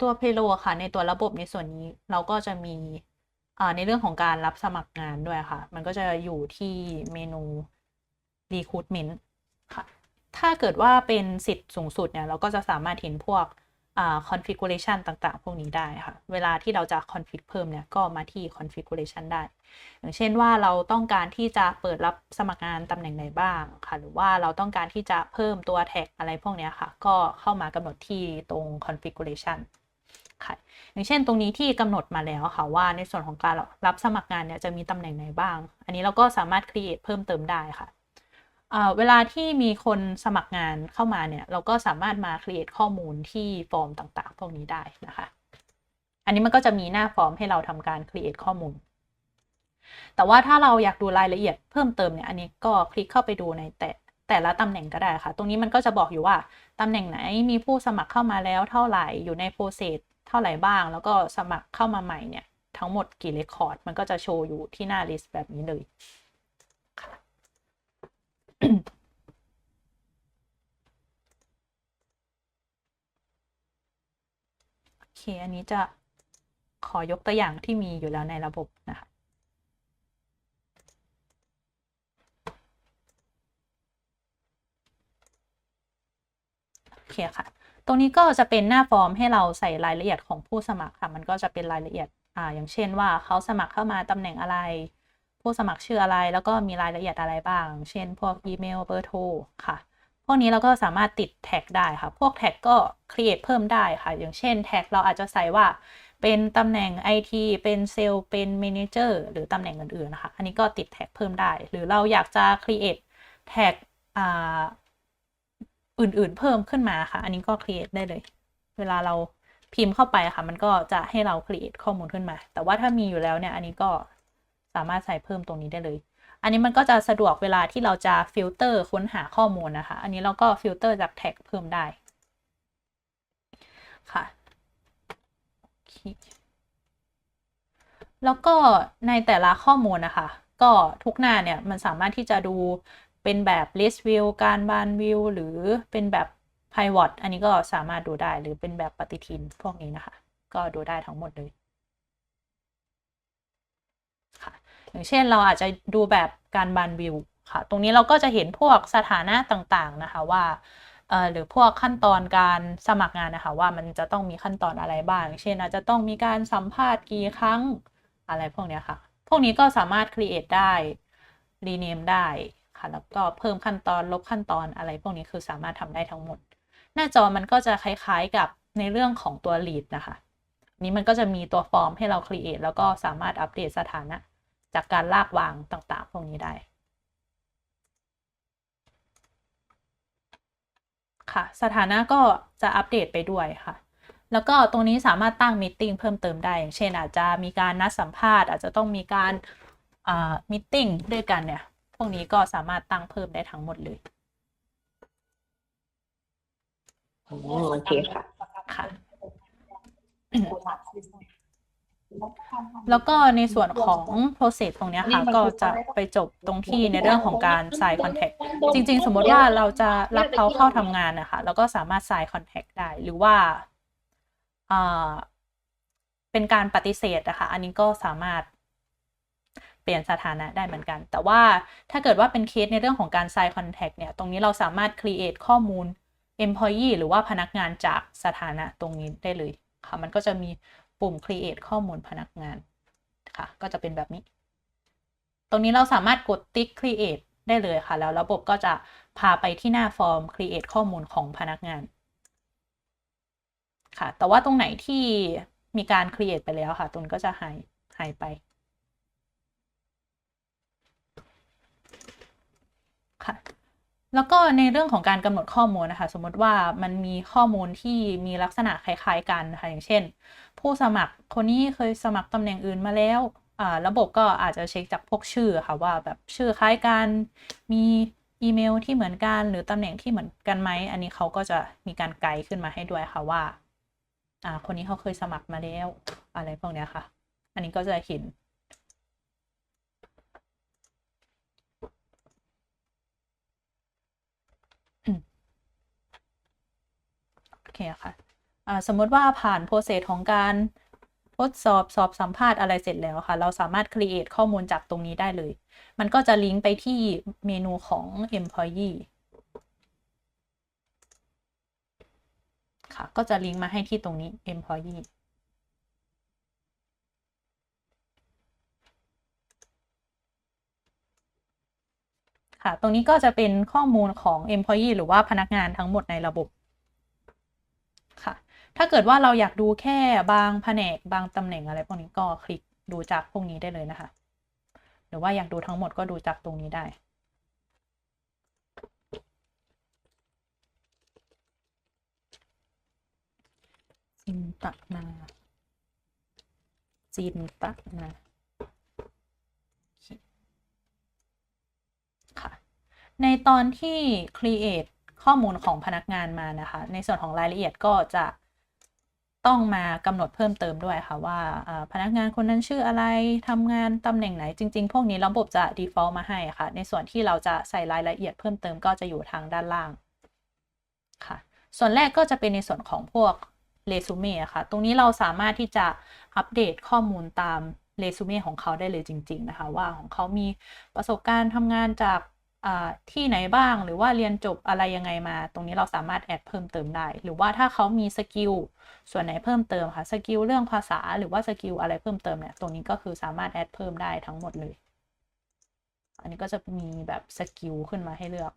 ตัว p a y r o ค่ะ ในตัวระบบในส่วนนี้เราก็จะมีในเรื่องของการรับสมัครงานด้วยค่ะ มันก็จะอยู่ที่เมนู Recruitment ค่ะ ถ้าเกิดว่าเป็นสิทธิ์สูงสุดเนี่ย เราก็จะสามารถเห็นพวก configuration ต่างๆ พวกนี้ได้ค่ะ เวลาที่เราจะ config เพิ่มเนี่ย ก็มาที่ configuration ได้ อย่างเช่นว่าเราต้องการที่จะเปิดรับสมัครงานตำแหน่งไหนบ้างค่ะ หรือว่าเราต้องการที่จะเพิ่มตัวแท็กอะไรพวกนี้ค่ะ ก็เข้ามากำหนดที่ตรง configuration ค่ะอย่างเช่นตรงนี้ที่กำหนดมาแล้วค่ะว่าในส่วนของการรับสมัครงานเนี่ยจะมีตำแหน่งไหนบ้าง อันนี้เราก็สามารถ create เพิ่มเติมได้ค่ะเวลาที่มีคนสมัครงานเข้ามาเนี่ย เราก็สามารถมา create ข้อมูลที่ฟอร์มต่างๆ พวกนี้ได้นะคะ อันนี้มันก็จะมีหน้าฟอร์มให้เราทำการ create ข้อมูล แต่ว่าถ้าเราอยากดูรายละเอียดเพิ่มเติมเนี่ย อันนี้ก็คลิกเข้าไปดูในแต่แต่ละตำแหน่งก็ได้ค่ะ ตรงนี้มันก็จะบอกอยู่ว่าตำแหน่งไหนมีผู้สมัครเข้ามาแล้วเท่าไหร่อยู่ในโปรเซส เท่าไหร่บ้าง แล้วก็สมัครเข้ามาใหม่เนี่ย ทั้งหมดกี่เรคคอร์ด มันก็จะโชว์อยู่ที่หน้าลิสต์แบบนี้เลยค่ะโอเค อันนี้จะขอยกตัวอย่างที่มีอยู่แล้วในระบบนะคะโอเคค่ะ ตรงนี้ก็จะเป็นหน้าฟอร์มให้เราใส่รายละเอียดของผู้สมัครค่ะ มันก็จะเป็นรายละเอียดอ่าอย่างเช่นว่าเขาสมัครเข้ามาตำแหน่งอะไร ผู้สมัครชื่ออะไร แล้วก็มีรายละเอียดอะไรบ้าง เช่น พวกอีเมลเบอร์โทรค่ะ พวกนี้เราก็สามารถติดแท็กได้ค่ะ พวกแท็กก็ create เพิ่มได้ค่ะ อย่างเช่นแท็กเราอาจจะใส่ว่าเป็นตำแหน่ง IT เป็นเซลล์ เป็นเมนเจอร์หรือตำแหน่งอื่นๆนะคะ อันนี้ก็ติดแท็กเพิ่มได้ หรือเราอยากจะ create แท็ก อื่นๆ เพิ่มขึ้นมาค่ะ อันนี้ก็ create ได้เลย เวลาเราพิมพ์เข้าไปค่ะ มันก็จะให้เรา create ข้อมูลขึ้นมา แต่ว่าถ้ามีอยู่แล้วเนี่ย อันนี้ก็สามารถใส่เพิ่มตรงนี้ได้เลย อันนี้มันก็จะสะดวกเวลาที่เราจะฟิลเตอร์ค้นหาข้อมูลนะคะ อันนี้เราก็ฟิลเตอร์จากแท็กเพิ่มได้ค่ะแล้วก็ในแต่ละข้อมูลนะคะ ก็ทุกหน้าเนี่ยมันสามารถที่จะดู เป็นแบบ list view การบาน view หรือเป็นแบบ pivot อันนี้ก็สามารถดูได้หรือเป็นแบบปฏิทินพวกนี้นะคะ ก็ดูได้ทั้งหมดเลยค่ะอย่างเช่นเราอาจจะดูแบบการบานวิวค่ะ ตรงนี้เราก็จะเห็นพวกสถานะต่างๆนะคะว่าเอ่อหรือพวกขั้นตอนการสมัครงานนะคะ ว่ามันจะต้องมีขั้นตอนอะไรบ้าง เช่นอาจจะต้องมีการสัมภาษณ์กี่ครั้งอะไรพวกนี้ค่ะ พวกนี้ก็สามารถ create ได้ rename ได้ ค่ะ แล้วก็เพิ่มขั้นตอนลบขั้นตอนอะไรพวกนี้คือสามารถทำได้ทั้งหมด หน้าจอมันก็จะคล้ายๆกับในเรื่องของตัว lead นะคะ นี้มันก็จะมีตัวฟอร์มให้เรา create แล้วก็สามารถอัปเดตสถานะ จากการลากวางต่างๆ พวกนี้ได้ค่ะ สถานะก็จะอัปเดตไปด้วยค่ะ แล้วก็ตรงนี้สามารถตั้งมีตติ้งเพิ่มเติมได้ อย่างเช่นอาจจะมีการนัดสัมภาษณ์ อาจจะต้องมีการมีตติ้งด้วยกันเนี่ย พวกนี้ก็สามารถตั้งเพิ่มได้ทั้งหมดเลยอืมโอเคค่ะค่ะ แล้วก็ในส่วนของ process ตรงเนี้ยค่ะ ก็จะไปจบตรงที่ในเรื่องของการ sign contract จริง ๆ สมมติว่าเราจะรับเขาเข้าทำงานนะคะเราก็สามารถ sign contract ได้ หรือว่าอ่าเป็นการปฏิเสธนะคะ อันนี้ก็สามารถ เปลี่ยนสถานะได้เหมือนกัน แต่ว่าถ้าเกิดว่าเป็นเคสในเรื่องของการ sign contact เนี่ย ตรงนี้เราสามารถ create ข้อมูล employee หรือว่าพนักงานจากสถานะตรงนี้ได้เลยค่ะ มันก็จะมีปุ่ม create ข้อมูลพนักงานค่ะ ก็จะเป็นแบบนี้ ตรงนี้เราสามารถกดติ๊ก create ได้เลยค่ะ แล้วระบบก็จะพาไปที่หน้าฟอร์ม create ข้อมูลของพนักงาน ค่ะ แต่ว่าตรงไหนที่มีการ create ไปแล้วค่ะ ตรงก็จะหายหายไป ค่ะ แล้วก็ในเรื่องของการกำหนดข้อมูลนะคะ สมมติว่ามันมีข้อมูลที่มีลักษณะคล้ายๆกันนะคะอย่างเช่น ผู้สมัครคนนี้เคยสมัครตำแหน่งอื่นมาแล้วระบบก็อาจจะเช็คจากพวกชื่อค่ะว่าแบบชื่อคล้ายกัน มีอีเมลที่เหมือนกันหรือตำแหน่งที่เหมือนกันไหม อันนี้เขาก็จะมีการไกด์ขึ้นมาให้ด้วยค่ะว่า อ่า คนนี้เขาเคยสมัครมาแล้ว อะไรพวกนี้ค่ะ อันนี้ก็จะเห็น เคค่ะสมมติว่าผ่านโปรเซสของการทดสอบสอบสัมภาษณ์อะไรเสร็จแล้วค่ะ เราสามารถ create ข้อมูลจากตรงนี้ได้เลย มันก็จะลิงก์ไปที่เมนูของ employee ค่ะ ก็จะลิงก์มาให้ที่ตรงนี้ employee ค่ะ ตรงนี้ก็จะเป็นข้อมูลของ employee หรือว่าพนักงานทั้งหมดในระบบ ถ้าเกิดว่าเราอยากดูแค่บางแผนกบางตำแหน่งอะไรพวกนี้ก็คลิกดูจากพวกนี้ได้เลยนะคะ หรือว่าอยากดูทั้งหมดก็ดูจากตรงนี้ได้ จินตนาจินตนาค่ะ ในตอนที่ create ข้อมูลของพนักงานมานะคะ ในส่วนของรายละเอียดก็จะ ต้องมากำหนดเพิ่มเติมด้วยค่ะว่าพนักงานคนนั้นชื่ออะไรทำงานตำแหน่งไหนจริง ๆ พวกนี้ระบบจะ default มาให้ค่ะ ในส่วนที่เราจะใส่รายละเอียดเพิ่มเติมก็จะอยู่ทางด้านล่างค่ะ ส่วนแรกก็จะเป็นในส่วนของพวกเรซูเม่ค่ะ ตรงนี้เราสามารถที่จะอัปเดตข้อมูลตามเรซูเม่ของเขาได้เลยจริง ๆ นะคะ ว่าของเขามีประสบการณ์ทำงานจาก ที่ไหนบ้างหรือว่าเรียนจบอะไรยังไงมา ตรงนี้เราสามารถแอดเพิ่มเติมได้ หรือว่าถ้าเขามีสกิลส่วนไหนเพิ่มเติมค่ะสกิลเรื่องภาษาหรือว่าสกิลอะไรเพิ่มเติมเนี่ยตรงนี้ก็คือสามารถแอดเพิ่มได้ทั้งหมดเลย อันนี้ก็จะมีแบบสกิลขึ้นมาให้เลือก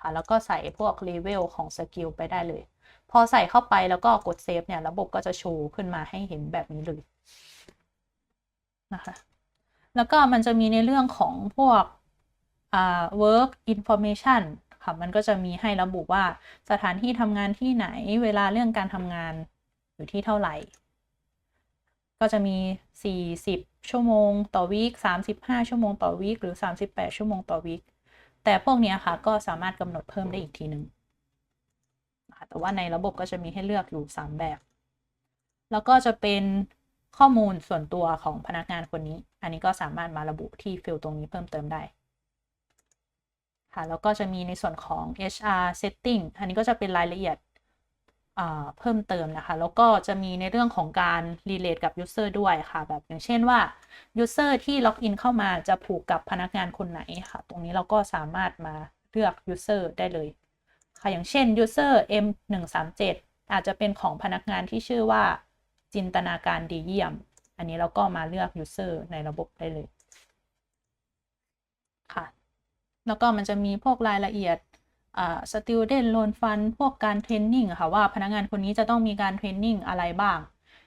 ค่ะแล้วก็ใส่พวกเลเวลของสกิลไปได้เลย พอใส่เข้าไปแล้วก็กดเซฟเนี่ยระบบก็จะโชว์ขึ้นมาให้เห็นแบบนี้เลยนะคะ แล้วก็มันจะมีในเรื่องของพวกอ่า work information ค่ะมันก็จะมีให้ระบุว่าสถานที่ทำงานที่ไหนเวลาเรื่องการทำงานอยู่ที่เท่าไหร่ ก็จะมี 40 ชั่วโมงต่อวีค35 ชั่วโมงต่อวีคหรือ 38 ชั่วโมงต่อวีคแต่พวกนี้ค่ะก็สามารถกำหนดเพิ่มได้อีกทีหนึ่งแต่ว่าในระบบก็จะมีให้เลือกอยู่ 3 แบบ แล้วก็จะเป็นข้อมูลส่วนตัวของพนักงานคนนี้ อันนี้ก็สามารถมาระบุที่ฟิลตรงนี้เพิ่มเติมได้ค่ะแล้วก็จะมีในส่วนของ HR setting อันนี้ก็จะเป็นรายละเอียดเพิ่มเติมนะคะ แล้วก็จะมีในเรื่องของการ relate กับ user ด้วยค่ะ แบบอย่างเช่นว่า user ที่ล็อกอินเข้ามาจะผูกกับพนักงานคนไหนค่ะ ตรงนี้เราก็สามารถมาเลือก user ได้เลย ค่ะ อย่างเช่น user M 1 3 7อาจจะเป็นของพนักงานที่ชื่อว่าจินตนาการดีเยี่ยม อันนี้เราก็มาเลือก user ในระบบได้เลยค่ะ แล้วก็มันจะมีพวกรายละเอียดอ่า student loan fund พวกการเทรนนิ่งค่ะว่าพนักงานคนนี้จะต้องมีการเทรนนิ่งอะไรบ้าง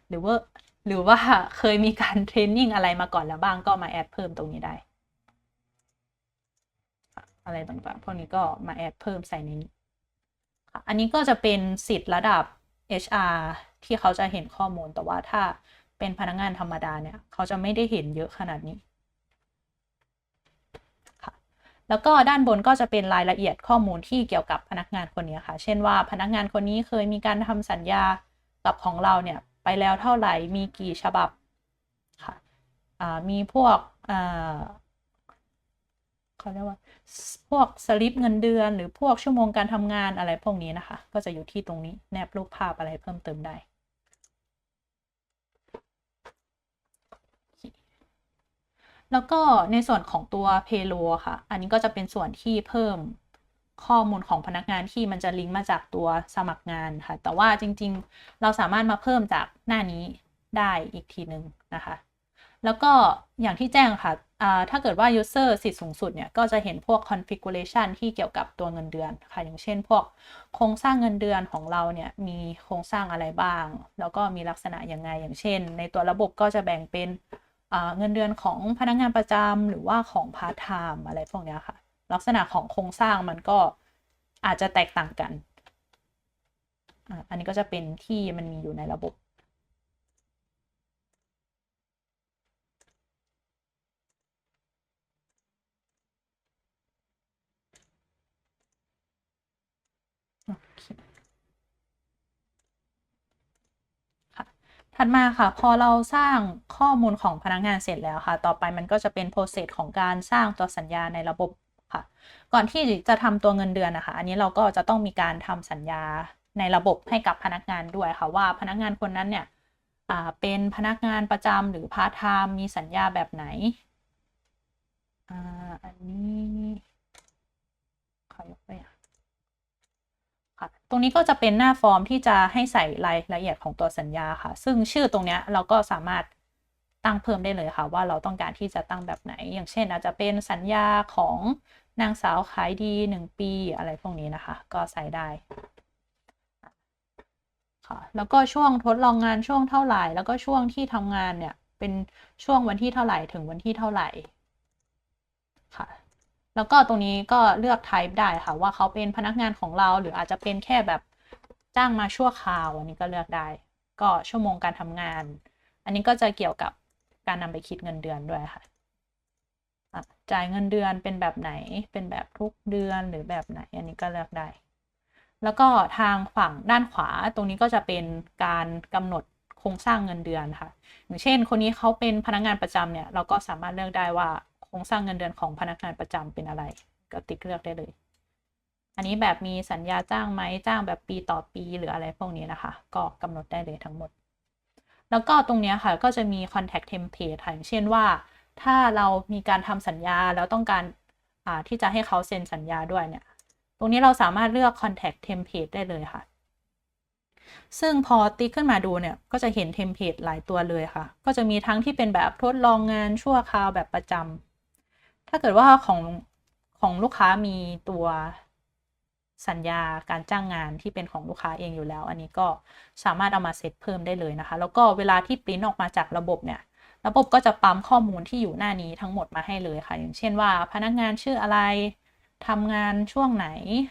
หรือว่าหรือว่าเคยมีการเทรนนิ่งอะไรมาก่อนแล้วบ้างก็มาแอดเพิ่มตรงนี้ได้ อะไรต่างๆพวกนี้ก็มาแอดเพิ่มใส่ในนี้อันนี้ก็จะเป็นสิทธิ์ระดับ HR ที่เขาจะเห็นข้อมูลแต่ว่าถ้า เป็นพนักงานธรรมดาเนี่ยเขาจะไม่ได้เห็นเยอะขนาดนี้ค่ะแล้วก็ด้านบนก็จะเป็นรายละเอียดข้อมูลที่เกี่ยวกับพนักงานคนนี้ค่ะ เช่นว่าพนักงานคนนี้เคยมีการทำสัญญากับของเราเนี่ยไปแล้วเท่าไหร่มีกี่ฉบับค่ะมีพวกเขาเรียกว่าพวกสลิปเงินเดือน หรือพวกชั่วโมงการทำงานอะไรพวกนี้นะคะ ก็จะอยู่ที่ตรงนี้แนบรูปภาพอะไรเพิ่มเติมได้ แล้วก็ในส่วนของตัว payroll ค่ะ อันนี้ก็จะเป็นส่วนที่เพิ่มข้อมูลของพนักงานที่มันจะลิงก์มาจากตัวสมัครงานค่ะ แต่ว่าจริงๆ เราสามารถมาเพิ่มจากหน้านี้ได้อีกทีหนึ่งนะคะ แล้วก็อย่างที่แจ้งค่ะถ้าเกิดว่า user สิทธิ์สูงสุดเนี่ย ก็จะเห็นพวก configuration ที่เกี่ยวกับตัวเงินเดือนค่ะ อย่างเช่นพวกโครงสร้างเงินเดือนของเราเนี่ย มีโครงสร้างอะไรบ้าง แล้วก็มีลักษณะยังไง อย่างเช่น ในตัวระบบก็จะแบ่งเป็น เงินเดือนของพนักงานประจำหรือว่าของพาร์ทไทม์อะไรพวกนี้ค่ะ ลักษณะของโครงสร้างมันก็อาจจะแตกต่างกัน อันนี้ก็จะเป็นที่มันมีอยู่ในระบบ โอเคค่ะ ถัดมาค่ะ พอเราสร้างข้อมูลของพนักงานเสร็จแล้วค่ะ ต่อไปมันก็จะเป็นโปรเซสของการสร้างตัวสัญญาในระบบค่ะ ก่อนที่จะทำตัวเงินเดือนนะคะ อันนี้เราก็จะต้องมีการทำสัญญาในระบบให้กับพนักงานด้วยค่ะ ว่าพนักงานคนนั้นเนี่ยเป็นพนักงานประจำหรือพาร์ทไทม์มีสัญญาแบบไหนออันนี้ขอยกตัวอย่าง รงนี้ก็จะเป็นหน้าฟอร์มที่จะให้ใส่รายละเอียดของตัวสัญญาค่ะ ซึ่งชื่อตรงนี้เราก็สามารถตั้งเพิ่มได้เลยค่ะ ว่าเราต้องการที่จะตั้งแบบไหน อย่างเช่น อาจจะเป็นสัญญาของนางสาวขายดีหนึ่งปีอะไรพวกนี้นะคะ ก็ใส่ได้ค่ะแล้วก็ช่วงทดลองงานช่วงเท่าไหร่ แล้วก็ช่วงที่ทำงานเนี่ยเป็นช่วงวันที่เท่าไหร่ถึงวันที่เท่าไหร่ค่ะ แล้วก็ตรงนี้ก็เลือก type ได้ค่ะ ว่าเขาเป็นพนักงานของเรา หรืออาจจะเป็นแค่แบบจ้างมาชั่วคราวอันนี้ก็เลือกได้ ก็ชั่วโมงการทำงาน อันนี้ก็จะเกี่ยวกับการนำไปคิดเงินเดือนด้วยค่ะจ่ายเงินเดือนเป็นแบบไหน เป็นแบบทุกเดือนหรือแบบไหน อันนี้ก็เลือกได้ แล้วก็ทางฝั่งด้านขวาตรงนี้ก็จะเป็นการกำหนดโครงสร้างเงินเดือนค่ะ อย่างเช่น คนนี้เขาเป็นพนักงานประจำเนี่ย เราก็สามารถเลือกได้ว่า รงสร้างเงินเดือนของพนักงานประจำเป็นอะไร ก็ติ๊กเลือกได้เลย อันนี้แบบมีสัญญาจ้างไหมจ้างแบบปีต่อปีหรืออะไรพวกนี้นะคะ ก็กำหนดได้เลยทั้งหมด แล้วก็ตรงนี้ค่ะก็จะมี contact template ค่ะอย่างเช่นว่า ถ้าเรามีการทำสัญญาแล้วต้องการาที่จะให้เขาเซ็นสัญญาด้วยเนี่ย ตรงนี้เราสามารถเลือก contact template ได้เลยค่ะซึ่งพอติ๊กขึ้นมาดูเนี่ยก็จะเห็นเทมเพลตหลายตัวเลยค่ะ ก็จะมีทั้งที่เป็นแบบทดลองงานชั่วคราวแบบประจำ ถ้าเกิดว่าของของลูกค้ามีตัวสัญญาการจ้างงานที่เป็นของลูกค้าเองอยู่แล้ว อันนี้ก็สามารถเอามาเซตเพิ่มได้เลยนะคะ แล้วก็เวลาที่ปริ้นออกมาจากระบบเนี่ย ระบบก็จะปั๊มข้อมูลที่อยู่หน้านี้ทั้งหมดมาให้เลยค่ะ อย่างเช่นว่า พนักงานชื่ออะไรทำงานช่วงไหน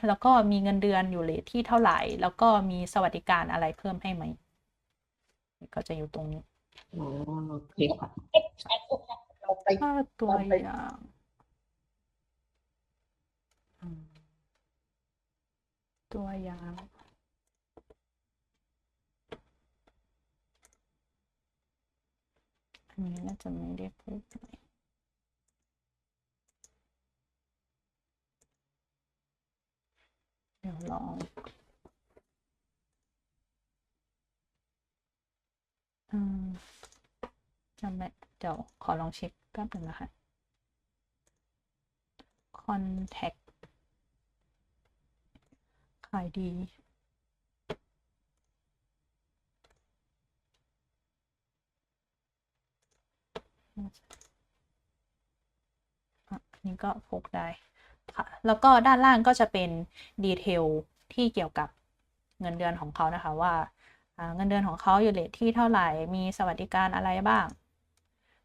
แล้วก็มีเงินเดือนอยู่เลทที่เท่าไหร่ แล้วก็มีสวัสดิการอะไรเพิ่มให้ไหม ก็จะอยู่ตรงนี้อ๋อโอเคค่ะเราไปถ้าตัวเอาไปอย่างอืม ตัวยางอันนี้น่าจะไม่ได้พูดไหมเดี๋ยวลองอืมจำไม่เดี๋ยวขอลองเช็คแป๊บหนึ่งนะคะ contact ายดีอันนี้ก็พกได้ค่ะ แล้วก็ด้านล่างก็จะเป็นดีเทลที่เกี่ยวกับเงินเดือนของเขานะคะว่าเงินเดือนของเขาอยู่เลทที่เท่าไหร่ มีสวัสดิการอะไรบ้าง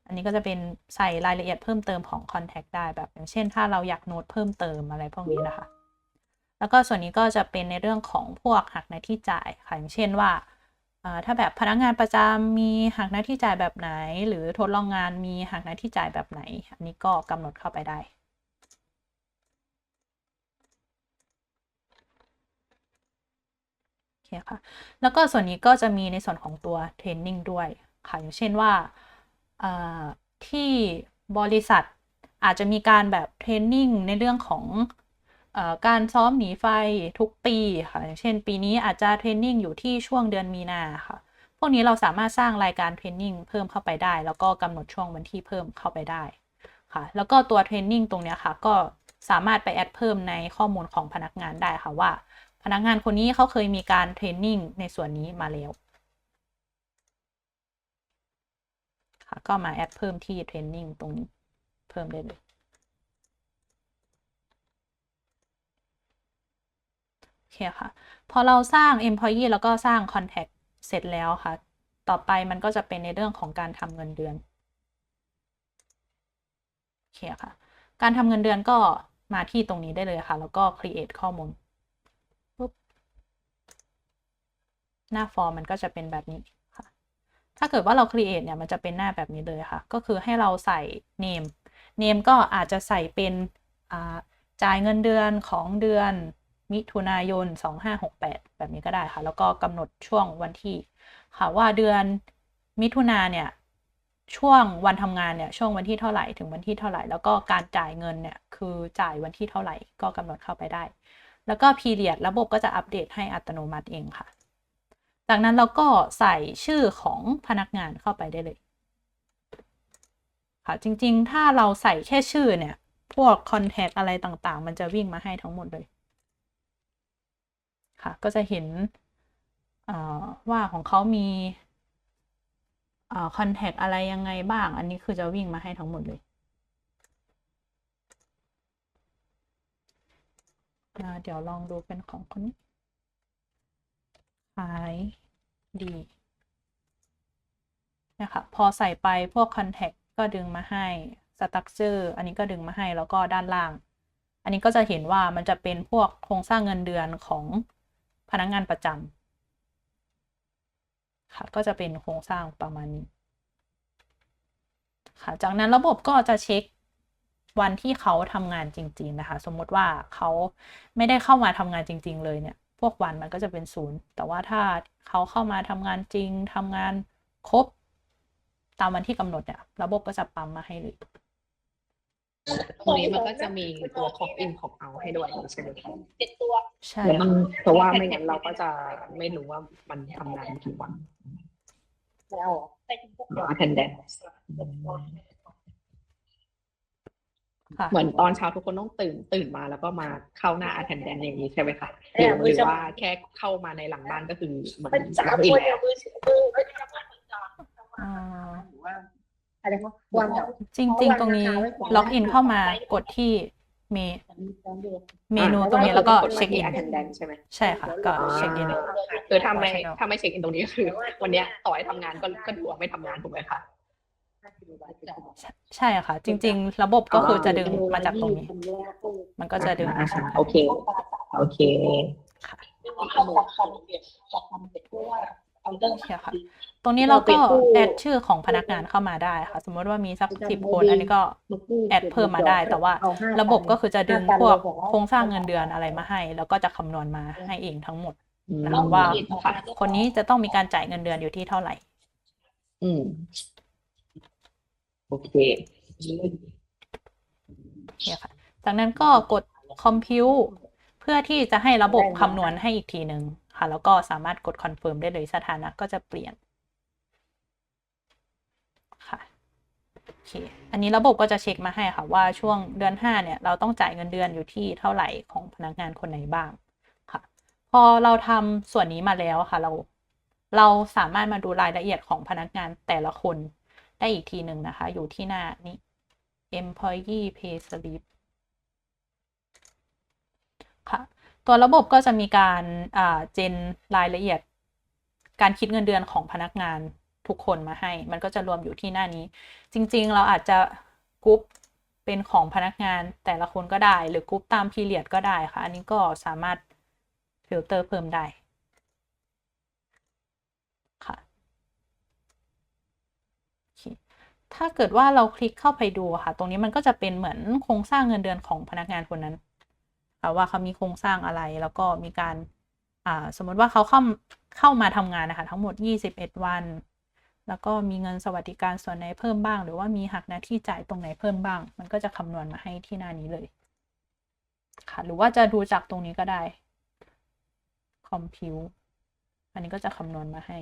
อันนี้ก็จะเป็นใส่รายละเอียดเพิ่มเติมของ Contact ได้แบบอย่างเช่น ถ้าเราอยากโน้ตเพิ่มเติมอะไรพวกนี้นะคะ แล้วก็ส่วนนี้ก็จะเป็นในเรื่องของพวกหักหน้าที่จ่ายค่ะอย่างเช่นว่าถ้าแบบพนักงานประจำมีหักหน้าที่จ่ายแบบไหน หรือทดลองงานมีหักหน้าที่จ่ายแบบไหน อันนี้ก็กำหนดเข้าไปได้ โอเคค่ะ แล้วก็ส่วนนี้ก็จะมีในส่วนของตัวเทรนนิ่งด้วยค่ะอย่างเช่นว่าที่บริษัทอาจจะมีการแบบเทรนนิ่งในเรื่องของ การซ้อมหนีไฟทุกปีค่ะอย่างเช่น ปีนี้อาจจะเทรนนิ่งอยู่ที่ช่วงเดือนมีนาค่ะ พวกนี้เราสามารถสร้างรายการเทรนนิ่งเพิ่มเข้าไปได้ แล้วก็กำหนดช่วงวันที่เพิ่มเข้าไปได้ค่ะ แล้วก็ตัวเทรนนิ่งตรงนี้ค่ะ ก็สามารถไปแอดเพิ่มในข้อมูลของพนักงานได้ค่ะว่า พนักงานคนนี้เขาเคยมีการเทรนนิ่งในส่วนนี้มาแล้วค่ะก็มาแอดเพิ่มที่เทรนนิ่งตรงนี้เพิ่มได้เลย โอเคค่ะ พอเราสร้าง employee แล้วก็สร้าง contact เสร็จแล้วค่ะ ต่อไปมันก็จะเป็นในเรื่องของการทำเงินเดือนโอเคค่ะ การทำเงินเดือนก็มาที่ตรงนี้ได้เลยค่ะ แล้วก็ create ข้อมูลปุ๊บหน้าฟอร์มมันก็จะเป็นแบบนี้ค่ะ ถ้าเกิดว่าเรา create เนี่ย มันจะเป็นหน้าแบบนี้เลยค่ะ ก็คือให้เราใส่ name name ก็อาจจะใส่เป็นจ่ายเงินเดือนของเดือน มิถุนายน 2568 แบบนี้ก็ได้ค่ะ แล้วก็กำหนดช่วงวันที่ค่ะว่าเดือนมิถุนาเนี่ย ช่วงวันทำงานเนี่ย ช่วงวันที่เท่าไหร่ถึงวันที่เท่าไหร่ แล้วก็การจ่ายเงินเนี่ย คือจ่ายวันที่เท่าไหร่ก็กำหนดเข้าไปได้ แล้วก็พีเรียดระบบก็จะอัปเดตให้อัตโนมัติเองค่ะ จากนั้นเราก็ใส่ชื่อของพนักงานเข้าไปได้เลย ค่ะ จริงๆ ถ้าเราใส่แค่ชื่อเนี่ย พวกคอนแทคอะไรต่างๆ มันจะวิ่งมาให้ทั้งหมดเลย ค่ะ ก็จะเห็นว่าของเขามีคอนแทคอะไรยังไงบ้าง อันนี้คือจะวิ่งมาให้ทั้งหมดเลย เดี๋ยวลองดูเป็นของคนนี้ขายดีนะคะพอใส่ไปพวก Contact ก็ดึงมาให้ Structure อันนี้ก็ดึงมาให้แล้วก็ด้านล่าง อันนี้ก็จะเห็นว่ามันจะเป็นพวกโครงสร้างเงินเดือนของ พนักงานประจำค่ะก็จะเป็นโครงสร้างประมาณนี้ค่ะจากนั้นระบบก็จะเช็ควันที่เขาทำงานจริง ๆ นะคะ สมมติว่าเขาไม่ได้เข้ามาทำงานจริง ๆ เลยเนี่ย พวกวันมันก็จะเป็นศูนย์แต่ว่าถ้าเขาเข้ามาทำงานจริงทำงานครบตามวันที่กำหนดเนี่ย ระบบก็จะปั๊มมาให้เลย ตรงนี้มันก็จะมีตัว clock in clock out ให้ด้วยใช่ไหมคะเป็นตัวใช่เดี๋ยวมันเพราะว่าไม่งั้นเราก็จะไม่รู้ว่ามันทำงานกี่วันแล้วเป็นพวกหรือ attendance ค่ะเหมือนตอนเช้าทุกคนต้องตื่นตื่นมาแล้วก็มาเข้าหน้า attendance อย่างนี้ใช่ไหมคะหเอรืออหมือรือจะว่าแค่เข้ามาในหลังบ้านก็คือเหมือนมันสามล็อกอินคนแล้วมื อถือมือไม่ได้ทำงานเหมือนกันอ่าว่าอะไรวะวางแบบ จริง ๆ ตรงนี้ ล็อกอินเข้ามากดที่เมเมนูตรงนี้แล้วก็เช็คอินที่ attendance ใช่ไหมใช่ค่ะก็เช็คอินคือถ้าไม่ถ้าไม่เช็คอินตรงนี้ก็คือ วันเนี้ยต่อให้ทำงานก็ก็ถือว่าไม่ทำงานถูกไหมคะใช่ค่ะ จริง ๆ ระบบก็คือจะดึงมาจากตรงนี้ มันก็จะดึงมาใช่โอเค โอเค เอาเรื่องโอเคค่ะ ตรงนี้เราก็แอดชื่อของพนักงานเข้ามาได้ค่ะ สมมติว่ามีสักสิบคน อันนี้ก็แอดเพิ่มมาได้ แต่ว่าระบบก็คือจะดึงพวกโครงสร้างเงินเดือนอะไรมาให้ แล้วก็จะคำนวณมาให้เองทั้งหมดอืมนะคะว่าค่ะคนนี้จะต้องมีการจ่ายเงินเดือนอยู่ที่เท่าไหร่ อืม โอเคเนี่ยค่ะ จากนั้นก็กดคอมพิวเพื่อที่จะให้ระบบคำนวณให้อีกทีหนึ่ง ค่ะ แล้วก็สามารถกดคอนเฟิร์มได้เลยสถานะก็จะเปลี่ยนค่ะโอเคอันนี้ระบบก็จะเช็คมาให้ค่ะว่าช่วงเดือนห้าเนี่ย เราต้องจ่ายเงินเดือนอยู่ที่เท่าไหร่ของพนักงานคนไหนบ้างค่ะ พอเราทำส่วนนี้มาแล้วค่ะ เราเราสามารถมาดูรายละเอียดของพนักงานแต่ละคนได้อีกทีหนึ่งนะคะ อยู่ที่หน้านี้ employee pay slip ค่ะ ตัวระบบก็จะมีการเจนรายละเอียด การคิดเงินเดือนของพนักงานทุกคนมาให้ มันก็จะรวมอยู่ที่หน้านี้ จริงๆ เราอาจจะกรุ๊ปเป็นของพนักงานแต่ละคนก็ได้ หรือกรุ๊ปตามพีเรียดก็ได้ค่ะ อันนี้ก็สามารถฟิลเตอร์เพิ่มได้ค่ะ ถ้าเกิดว่าเราคลิกเข้าไปดูค่ะ ตรงนี้มันก็จะเป็นเหมือนโครงสร้างเงินเดือนของพนักงานคนนั้น ว่าเขามีโครงสร้างอะไร แล้วก็มีการสมมติว่าเขาเข้าเข้ามาทำงานนะคะทั้งหมด 21 วัน แล้วก็มีเงินสวัสดิการส่วนไหนเพิ่มบ้าง หรือว่ามีหักหน้าที่จ่ายตรงไหนเพิ่มบ้าง มันก็จะคำนวณมาให้ที่หน้านี้เลยค่ะหรือว่าจะดูจากตรงนี้ก็ได้คอมพิวอันนี้ก็จะคำนวณมาให้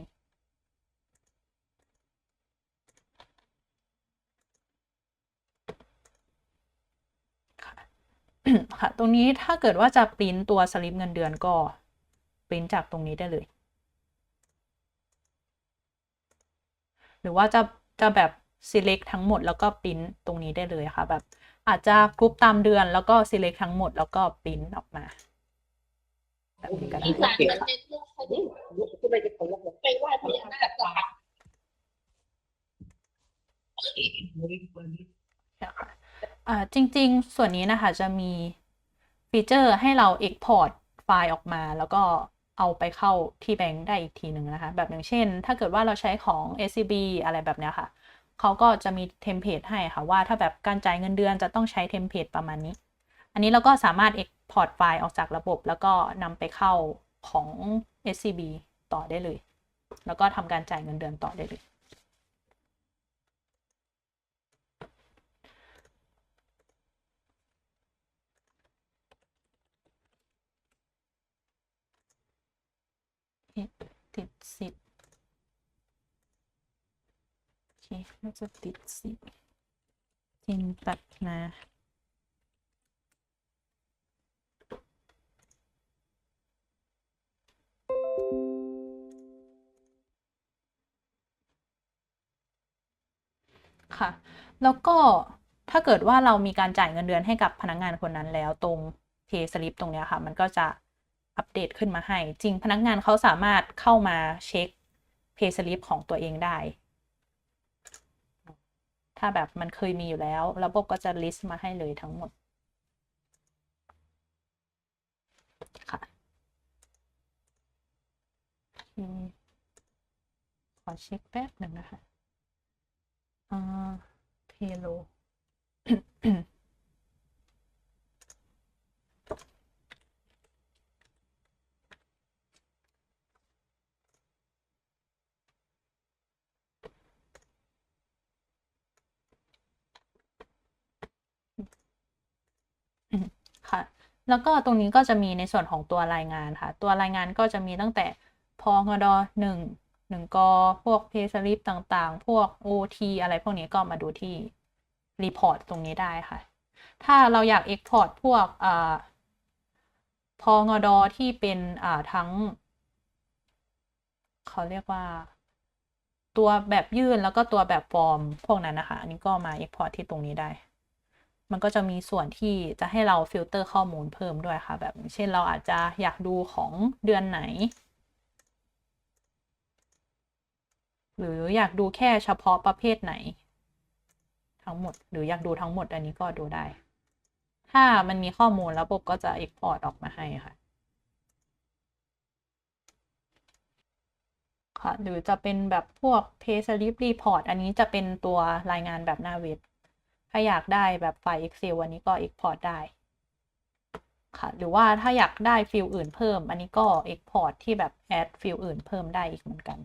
ค่ะ ค่ะ ตรงนี้ถ้าเกิดว่าจะปริ้นตัวสลิปเงินเดือนก็ปริ้นจากตรงนี้ได้เลย หรือว่าจะจะแบบ select ทั้งหมดแล้วก็ปริ้นตรงนี้ได้เลยค่ะ แบบอาจจะกรุ๊ปตามเดือนแล้วก็ select ทั้งหมดแล้วก็ปริ้นออกมาแบบนี้ก็ได้ที่สารเหมือนในเรื่องเขาที่ที่ไปจะผลลัพธ์ไปไหว้พญานาคก่อนนะคะอ่าจริง ๆ ส่วนนี้นะคะจะมี ฟีเจอร์ให้เรา Export ไฟล์ออกมา แล้วก็เอาไปเข้าที่แบงค์ได้อีกทีหนึ่งนะคะ แบบอย่างเช่น ถ้าเกิดว่าเราใช้ของ SCB อะไรแบบเนี้ยค่ะ เขาก็จะมีเทมเพลตให้ค่ะ ว่าถ้าแบบการจ่ายเงินเดือนจะต้องใช้เทมเพลตประมาณนี้ อันนี้เราก็สามารถ Export ไฟล์ออกจากระบบ แล้วก็นำไปเข้าของ SCB ต่อได้เลย แล้วก็ทำการจ่ายเงินเดือนต่อได้เลย ผิดติดสิทธิ์โอ เคน่าจะติดสิทธิ์จินตัดนาค่ะ แล้วก็ถ้าเกิดว่าเรามีการจ่ายเงินเดือนให้กับพนักงานคนนั้นแล้วตรง pay slip ตรงนี้ค่ะ มันก็จะอัปเดตขึ้นมาให้ จริงพนักงานเขาสามารถเข้ามาเช็ค pay slip ของตัวเองได้ ถ้าแบบมันเคยมีอยู่แล้ว ระบบก็จะ list มาให้เลยทั้งหมดค่ะขอเช็คแป๊บหนึ่งนะคะอ่าเพโล ค่ะ แล้วก็ตรงนี้ก็จะมีในส่วนของตัวรายงานค่ะ ตัวรายงานก็จะมีตั้งแต่พงดหนึ่งหนึ่งกพวกเพสลิปต่างๆ พวก OT อะไรพวกนี้ก็มาดูที่รีพอร์ตตรงนี้ได้ค่ะ ถ้าเราอยาก Export พวกอ่าพงดที่เป็นทั้ง เขาเรียกว่า ตัวแบบยื่นแล้วก็ตัวแบบฟอร์ม พวกนั้นนะคะ อันนี้ก็มา Export ที่ตรงนี้ได้ มันก็จะมีส่วนที่จะให้เราฟิลเตอร์ข้อมูลเพิ่มด้วยค่ะ แบบเช่นเราอาจจะอยากดูของเดือนไหน หรืออยากดูแค่เฉพาะประเภทไหน ทั้งหมด หรืออยากดูทั้งหมดอันนี้ก็ดูได้ ถ้ามันมีข้อมูลระบบก็จะ Export ออกมาให้ค่ะค่ะหรือจะเป็นแบบพวก Pay Slip Report อันนี้จะเป็นตัวรายงานแบบหน้าเว็บ ถ้าอยากได้แบบไฟล์ Excel อันนี้ก็ Export ได้ค่ะ หรือว่าถ้าอยากได้ฟิลอื่นเพิ่ม อันนี้ก็ Export ที่แบบ add ฟิลอื่นเพิ่มได้อีกเหมือนกัน